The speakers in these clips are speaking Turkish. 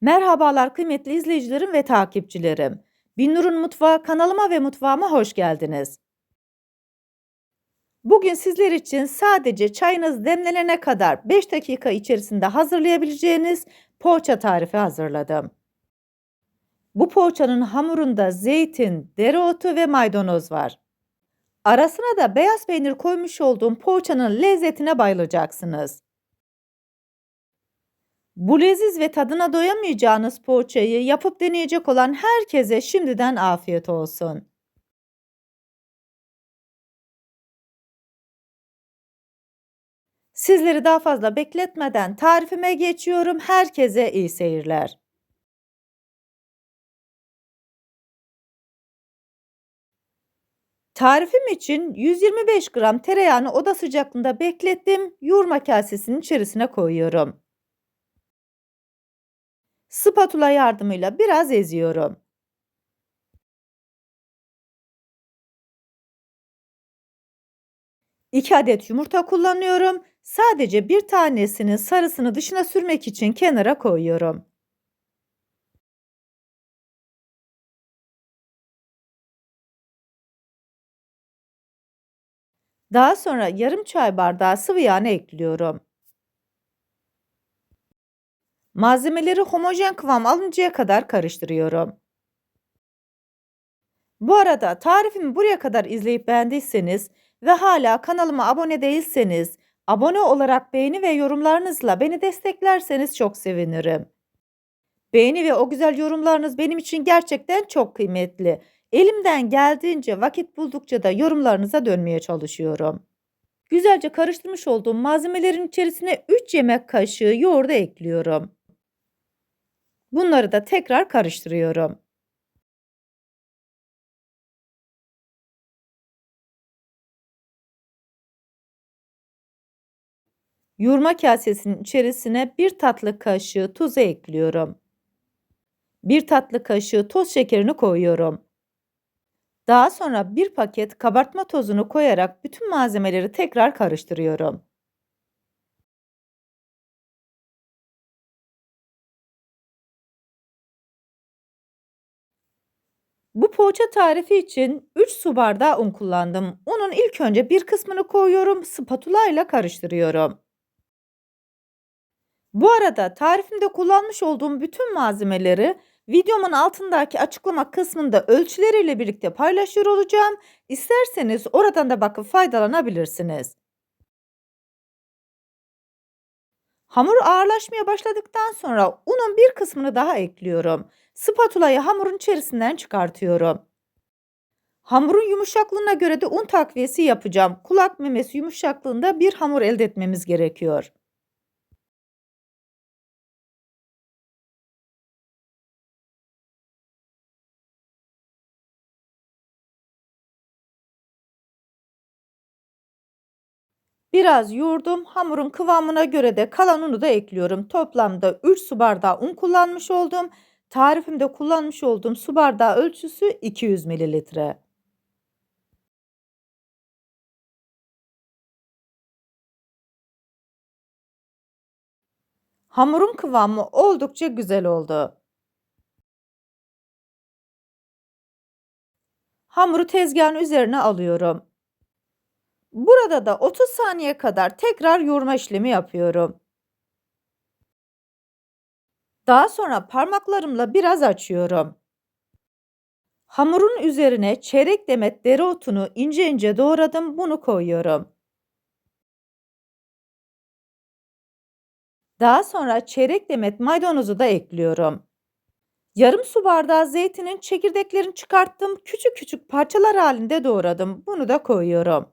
Merhabalar kıymetli izleyicilerim ve takipçilerim. Binnur'un Mutfağı kanalıma ve mutfağıma hoş geldiniz. Bugün sizler için sadece çayınız demlenene kadar 5 dakika içerisinde hazırlayabileceğiniz poğaça tarifi hazırladım. Bu poğaçanın hamurunda zeytin, dereotu ve maydanoz var. Arasına da beyaz peynir koymuş olduğum poğaçanın lezzetine bayılacaksınız. Bu leziz ve tadına doyamayacağınız poğaçayı yapıp deneyecek olan herkese şimdiden afiyet olsun. Sizleri daha fazla bekletmeden tarifime geçiyorum. Herkese iyi seyirler. Tarifim için 125 gram tereyağını oda sıcaklığında beklettim. Yoğurma kasesinin içerisine koyuyorum. Spatula yardımıyla biraz eziyorum. İki adet yumurta kullanıyorum. Sadece bir tanesinin sarısını dışına sürmek için kenara koyuyorum. Daha sonra yarım çay bardağı sıvı yağını ekliyorum. Malzemeleri homojen kıvam alıncaya kadar karıştırıyorum. Bu arada tarifimi buraya kadar izleyip beğendiyseniz ve hala kanalıma abone değilseniz abone olarak beğeni ve yorumlarınızla beni desteklerseniz çok sevinirim. Beğeni ve o güzel yorumlarınız benim için gerçekten çok kıymetli. Elimden geldiğince vakit buldukça da yorumlarınıza dönmeye çalışıyorum. Güzelce karıştırmış olduğum malzemelerin içerisine 3 yemek kaşığı yoğurdu ekliyorum. Bunları da tekrar karıştırıyorum. Yoğurma kasesinin içerisine 1 tatlı kaşığı tuzu ekliyorum. 1 tatlı kaşığı toz şekerini koyuyorum. Daha sonra 1 paket kabartma tozunu koyarak bütün malzemeleri tekrar karıştırıyorum. Bu poğaça tarifi için 3 su bardağı un kullandım. Unun ilk önce bir kısmını koyuyorum, spatula ile karıştırıyorum. Bu arada tarifimde kullanmış olduğum bütün malzemeleri videomun altındaki açıklama kısmında ölçüleriyle birlikte paylaşıyor olacağım. İsterseniz oradan da bakıp faydalanabilirsiniz. Hamur ağırlaşmaya başladıktan sonra unun bir kısmını daha ekliyorum. Spatulayı hamurun içerisinden çıkartıyorum. Hamurun yumuşaklığına göre de un takviyesi yapacağım. Kulak memesi yumuşaklığında bir hamur elde etmemiz gerekiyor. Biraz yoğurdum. Hamurun kıvamına göre de kalan unu da ekliyorum. Toplamda 3 su bardağı un kullanmış oldum. Tarifimde kullanmış olduğum su bardağı ölçüsü 200 mililitre. Hamurun kıvamı oldukça güzel oldu. Hamuru tezgahın üzerine alıyorum. Burada da 30 saniye kadar tekrar yoğurma işlemi yapıyorum. Daha sonra parmaklarımla biraz açıyorum. Hamurun üzerine çeyrek demet dereotunu ince ince doğradım. Bunu koyuyorum. Daha sonra çeyrek demet maydanozu da ekliyorum. Yarım su bardağı zeytinin çekirdeklerini çıkarttım. Küçük küçük parçalar halinde doğradım. Bunu da koyuyorum.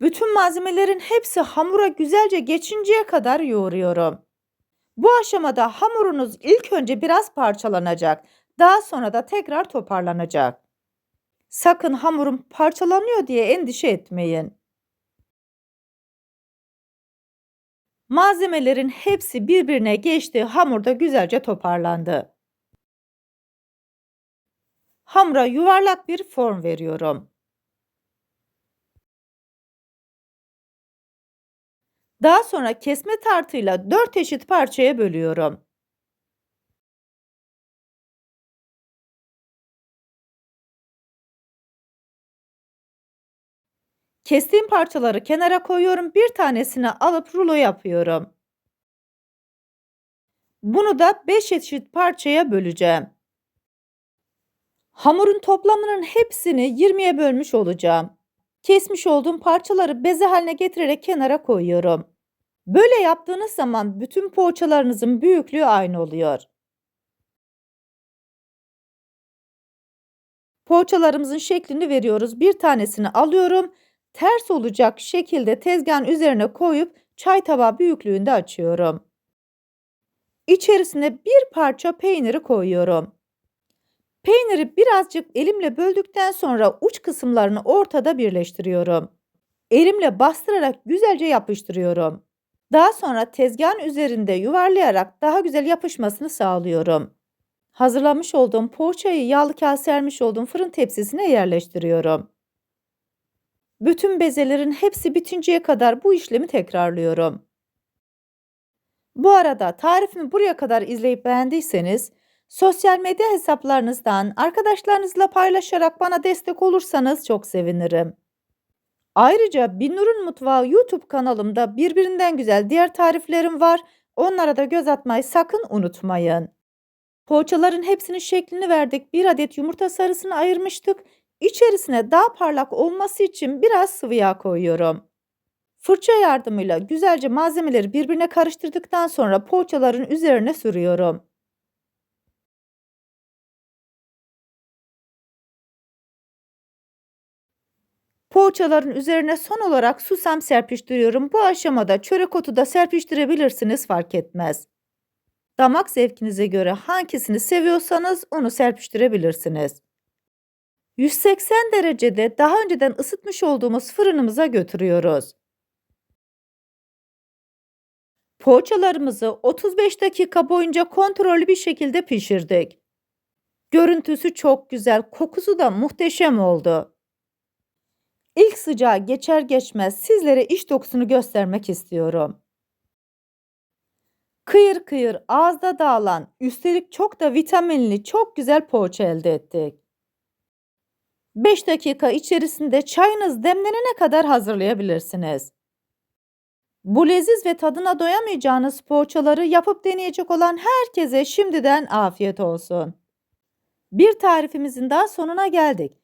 Bütün malzemelerin hepsi hamura güzelce geçinceye kadar yoğuruyorum. Bu aşamada hamurunuz ilk önce biraz parçalanacak. Daha sonra da tekrar toparlanacak. Sakın hamurum parçalanıyor diye endişe etmeyin. Malzemelerin hepsi birbirine geçti. Hamur da güzelce toparlandı. Hamura yuvarlak bir form veriyorum. Daha sonra kesme tartıyla 4 eşit parçaya bölüyorum. Kestiğim parçaları kenara koyuyorum. Bir tanesini alıp rulo yapıyorum. Bunu da 5 eşit parçaya böleceğim. Hamurun toplamının hepsini 20'ye bölmüş olacağım. Kesmiş olduğum parçaları beze haline getirerek kenara koyuyorum. Böyle yaptığınız zaman bütün poğaçalarınızın büyüklüğü aynı oluyor. Poğaçalarımızın şeklini veriyoruz. Bir tanesini alıyorum. Ters olacak şekilde tezgahın üzerine koyup çay tabağı büyüklüğünde açıyorum. İçerisine bir parça peyniri koyuyorum. Peyniri birazcık elimle böldükten sonra uç kısımlarını ortada birleştiriyorum. Elimle bastırarak güzelce yapıştırıyorum. Daha sonra tezgahın üzerinde yuvarlayarak daha güzel yapışmasını sağlıyorum. Hazırlamış olduğum poğaçayı yağlı kağıt sermiş olduğum fırın tepsisine yerleştiriyorum. Bütün bezelerin hepsi bitinceye kadar bu işlemi tekrarlıyorum. Bu arada tarifimi buraya kadar izleyip beğendiyseniz sosyal medya hesaplarınızdan arkadaşlarınızla paylaşarak bana destek olursanız çok sevinirim. Ayrıca Binnur'un Mutfağı YouTube kanalımda birbirinden güzel diğer tariflerim var. Onlara da göz atmayı sakın unutmayın. Poğaçaların hepsinin şeklini verdik. Bir adet yumurta sarısını ayırmıştık. İçerisine daha parlak olması için biraz sıvı yağ koyuyorum. Fırça yardımıyla güzelce malzemeleri birbirine karıştırdıktan sonra poğaçaların üzerine sürüyorum. Poğaçaların üzerine son olarak susam serpiştiriyorum. Bu aşamada çörek otu da serpiştirebilirsiniz fark etmez. Damak zevkinize göre hangisini seviyorsanız onu serpiştirebilirsiniz. 180 derecede daha önceden ısıtmış olduğumuz fırınımıza götürüyoruz. Poğaçalarımızı 35 dakika boyunca kontrollü bir şekilde pişirdik. Görüntüsü çok güzel, kokusu da muhteşem oldu. İlk sıcağı geçer geçmez sizlere iç dokusunu göstermek istiyorum. Kıyır kıyır ağızda dağılan, üstelik çok da vitaminli, çok güzel poğaça elde ettik. 5 dakika içerisinde çayınız demlenene kadar hazırlayabilirsiniz. Bu leziz ve tadına doyamayacağınız poğaçaları yapıp deneyecek olan herkese şimdiden afiyet olsun. Bir tarifimizin daha sonuna geldik.